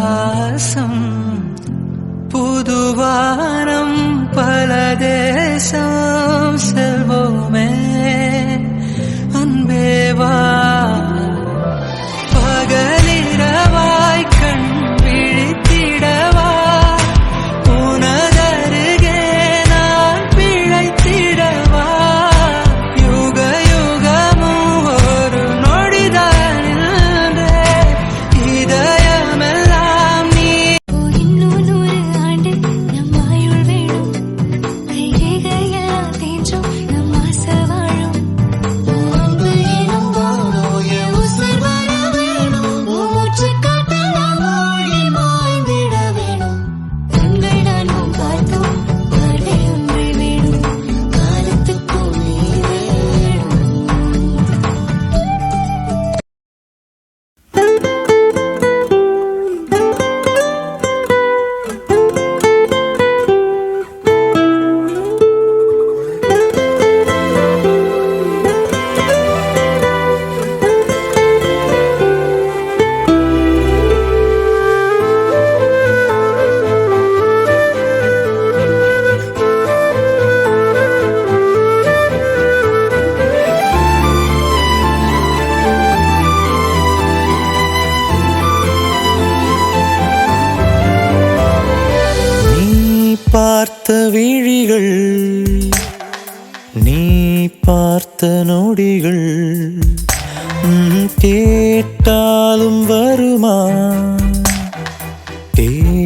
ஆகாசம் புதுவானம் பல தேசம்.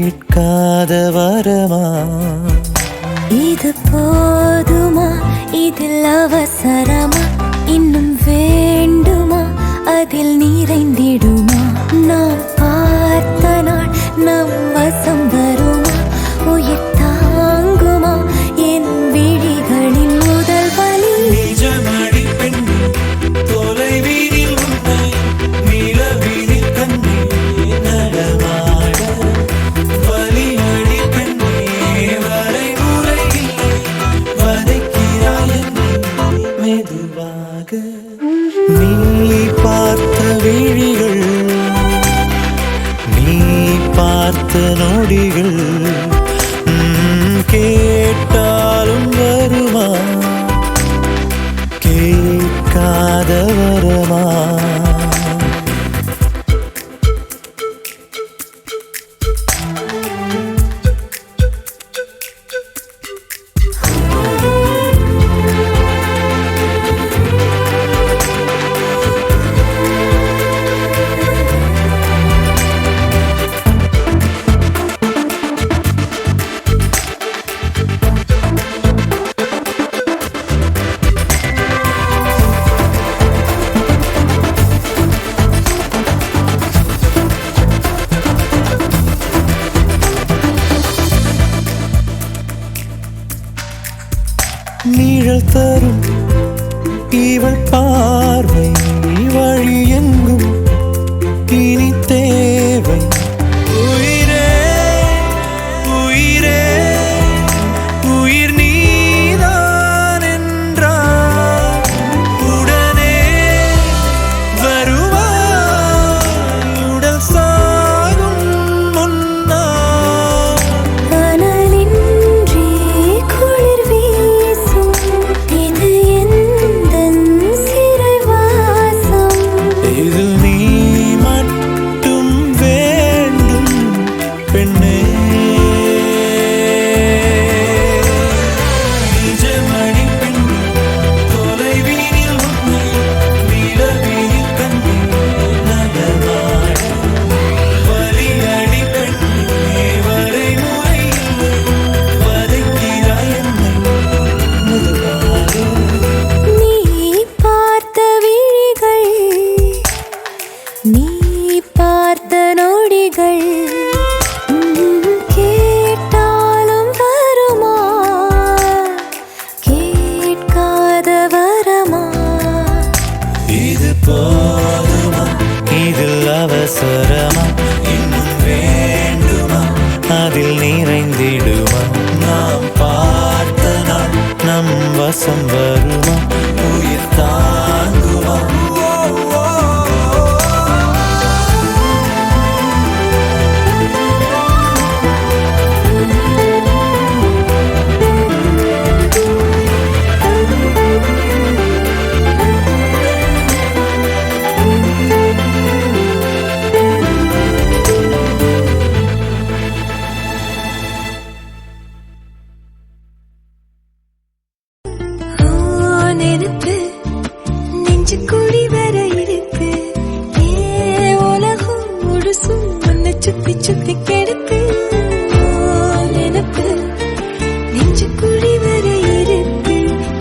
கேட்காத வரமா? இது போதுமா? இதில் அவசரமா? இன்னும் வேண்டுமா? அதில் நிறைந்திடுமா? நான் பார்த்த நாள் நம் வசம் வருமா? உயிர் தாங்க நிற்காதவன் தரும். இவள் இருக்கு. நெஞ்சு கூடி வர இருக்கு. ஏ உலகம் முழுசும் உன்னை சுத்தி சுத்தி கெடுக்கு. நினப்பு நெஞ்சு கூடி வர இருக்கு.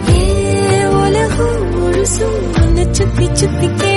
ஏ உலகம் முழுசும் உன்னை சுத்தி சுத்தி கெடுக்கு.